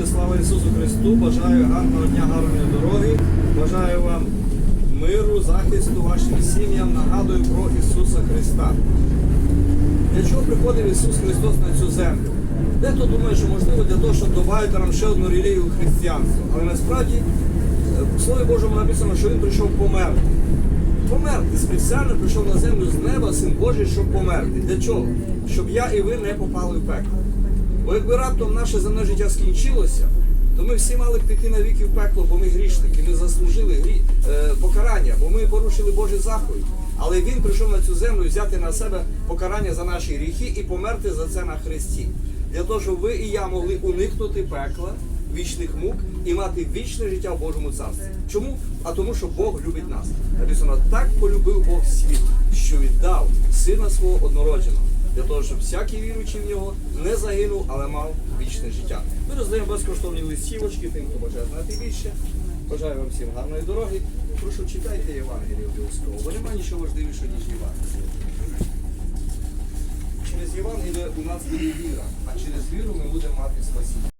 Господи, слава Ісусу Христу! Бажаю гарного дня, гарної дороги. Бажаю вам миру, захисту вашим сім'ям. Нагадую про Ісуса Христа. Для чого приходив Ісус Христос на цю землю? Дехто думає, що можливо для того, щоб додати нам ще одну релігію християнства. Але насправді е, в Слові Божому написано, що Він прийшов померти. Померти спеціально прийшов на землю з неба, син Божий, щоб померти. Для чого? Щоб я і ви не попали в пекло. Бо якби раптом наше земне життя скінчилося, то ми всі мали б піти на віки в пекло, бо ми грішники, ми заслужили грі... е, покарання, бо ми порушили Божий заповідь. Але він прийшов на цю землю взяти на себе покарання за наші гріхи і померти за це на хресті. Для того, щоб ви і я могли уникнути пекла, вічних мук і мати вічне життя в Божому царстві. Чому? А тому, що Бог любить нас. Написано, так полюбив Бог світ, що віддав сина свого однородженого, для того, щоб всякий віруючий в нього не загинув, але мав вічне життя. Ми роздаємо безкоштовні листівочки тим, хто бажає знати більше. Бажаю вам всім гарної дороги. Прошу читайте Євангеліє обов'язково, бо немає нічого важливішого, ніж Євангеліє. Через Євангеліє у нас буде віра, а через віру ми будемо мати спасіння.